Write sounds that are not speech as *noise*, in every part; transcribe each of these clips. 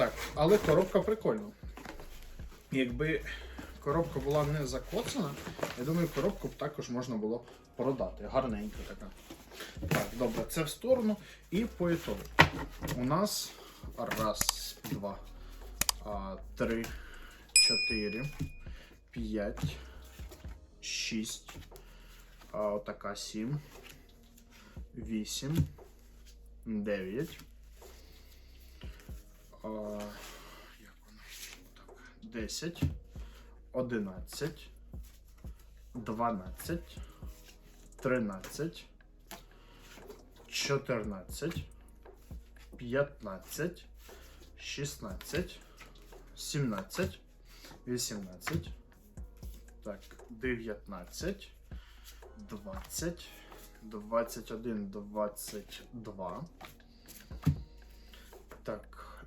Так, але коробка прикольна. Якби коробка була не закоцана, я думаю, коробку б також можна було продати. Гарненька така. Так, добре, це в сторону. І по ітогу. У нас раз, два, три, чотири, п'ять, шість. Отака сім. Вісім. Дев'ять. А, як воно? Так, 10, 11, 12, 13, 14, 15, 16, 17, 18, так, 19, 20, 21, 22, так,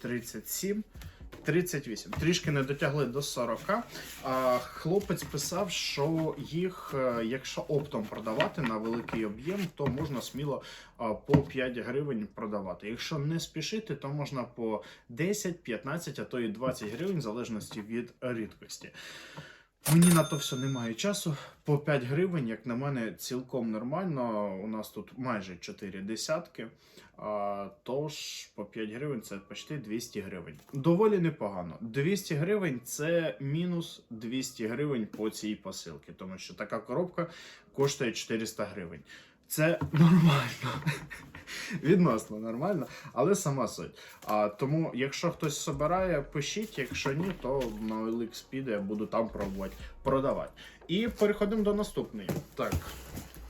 37, 38. Трішки не дотягли до 40. А, хлопець писав, що їх, е, якщо оптом продавати на великий об'єм, то можна сміло по 5 гривень продавати. Якщо не спішити, то можна по 10, 15, а то і 20 гривень, в залежності від рідкості. Мені на то все немає часу. По 5 гривень, як на мене, цілком нормально. У нас тут майже 4 десятки. А, тож по 5 гривень це почти 200 гривень. Доволі непогано. 200 гривень це мінус 200 гривень по цій посилці, тому що така коробка коштує 400 гривень. Це нормально. *laughs* Відносно нормально, але сама суть. А, тому, якщо хтось собирає, пишіть. Якщо ні, то на OLX піде, я буду там пробувати продавати. І переходимо до наступної. Так,